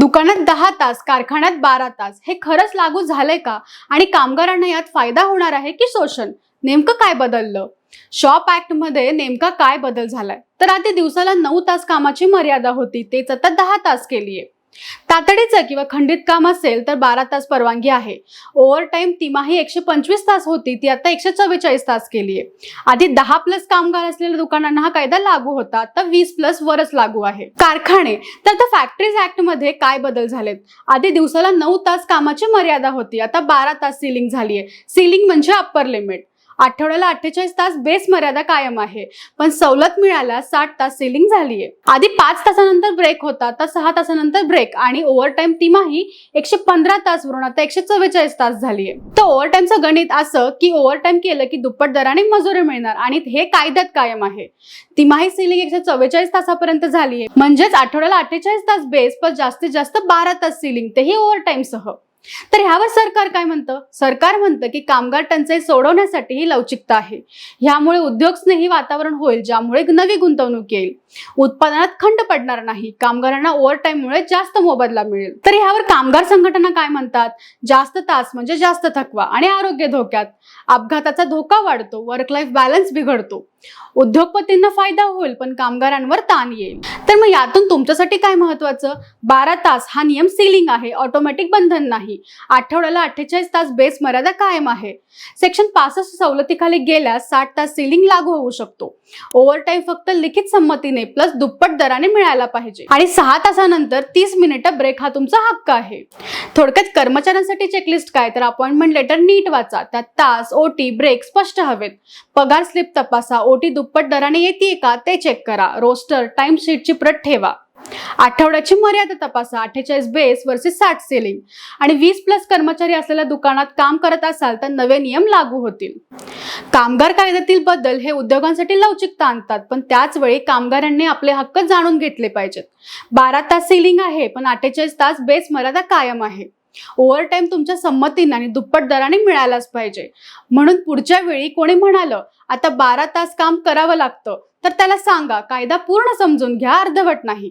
दुकानात दहा तास कारखान्यात बारा तास. हे खरंच लागू झालंय का? आणि कामगारांना यात फायदा होणार आहे की शोषण? नेमकं काय बदललं? शॉप ऍक्टमध्ये नेमका काय बदल झालाय? तर आधी दिवसाला नऊ तास कामाची मर्यादा होती. तेच आता दहा तास केली आहे तातडीचं किंवा खंडित काम असेल तर बारा तास परवानगी आहे. ओव्हर टाइम तिमाही एकशे पंचवीस तास होती ती आता एकशे चव्वेचाळीस तास केली आहे. आधी दहा प्लस कामगार असलेल्या दुकानांना हा कायदा लागू होता आता वीस प्लस वरच लागू आहे. कारखाने तर आता फॅक्टरीज ऍक्टमध्ये काय बदल झालेत? आधी दिवसाला नऊ तास कामाची मर्यादा होती आता बारा तास सिलिंग झाली आहे. सिलिंग म्हणजे अप्पर लिमिट आठवड्याला अठ्ठेचाळीस तास बेस मर्यादा कायम आहे. पण सवलत मिळायला साठ तास सेलिंग झालीये. आधी पाच तासानंतर ब्रेक होता तर सहा तासानंतर ब्रेक आणि ओव्हरटाईम तिमाही एकशे पंधरा तास वरून आता एकशे चव्वेचाळीस तास झालीये. तर ओव्हरटाईमचं गणित असं की ओव्हरटाईम केलं की दुप्पट दराने मजुरी मिळणार आणि हे कायद्यात कायम आहे. तिमाही सेलिंग एकशे चव्वेचाळीस तासापर्यंत झालीये. म्हणजेच आठवड्याला अठ्ठेचाळीस तास बेस पण जास्तीत जास्त बारा तास सिलिंग तेही ओव्हर सह तर ह्यावर सरकार काय म्हणतं? सरकार म्हणतं की कामगार टंचाई सोडवण्यासाठी ही लवचिकता आहे. ह्यामुळे उद्योगस्नेही वातावरण होईल ज्यामुळे नवी गुंतवणूक येईल. उत्पादनात खंड पडणार नाही कामगारांना ओव्हरटाईममुळे जास्त मोबदला मिळेल. तर ह्यावर कामगार संघटना काय म्हणतात? जास्त तास म्हणजे जास्त थकवा आणि आरोग्य धोक्यात. अपघाताचा धोका वाढतो वर्क लाईफ बॅलन्स बिघडतो. उद्योगपतींना फायदा होईल पण कामगारांवर ताण येईल. तर मग यातून तुमच्यासाठी काय महत्वाचं? बारा तास हा नियम सिलिंग आहे ऑटोमॅटिक बंधन नाही. आठवड्याला अठ्ठेचाळीस तास बेस मर्यादा कायम आहे. सेक्शन पासष्ट सवलतीखाली गेल्यास साठ तास सिलिंग लागू होऊ शकतो. ओव्हरटाईम फक्त लिखित संमतीने प्लस दुप्पट दराने मिळायला पाहिजे. आणि सहा तासानंतर तीस मिनिटं ब्रेक हा तुमचा हक्क आहे. थोडक्यात कर्मचाऱ्यांसाठी चेकलिस्ट काय? तर अपॉइंटमेंट लेटर नीट वाचा. त्यात तास ओटी ब्रेक स्पष्ट हवेत. पगार स्लिप तपासा. ओटी दुप्पट दराने येते का? ते चेक करा. रोस्टर टाइमशीटची प्रत ठेवा. आठवड्याची मर्यादा तपासा अठ्ठेचाळीस बेस वर्सेस साठ सेलिंग. आणि वीस प्लस कर्मचारी असलेल्या दुकानात काम करत असाल तर नवे नियम लागू होतील. कामगार कायद्यातील बदल हे उद्योगांसाठी लवचिकता आणतात पण त्याच वेळी कामगारांनी आपले हक्क जाणून घेतले पाहिजेत. बारा तास सिलिंग आहे पण अठ्ठेचाळीस तास बेस मर्यादा कायम आहे. ओव्हर टाईम तुमच्या संमतीने आणि दुप्पट दराने मिळालाच पाहिजे. म्हणून पुढच्या वेळी कोणी म्हणालं आता बारा तास काम करावं लागतं तर त्याला सांगा कायदा पूर्ण समजून घ्या अर्धवट नाही.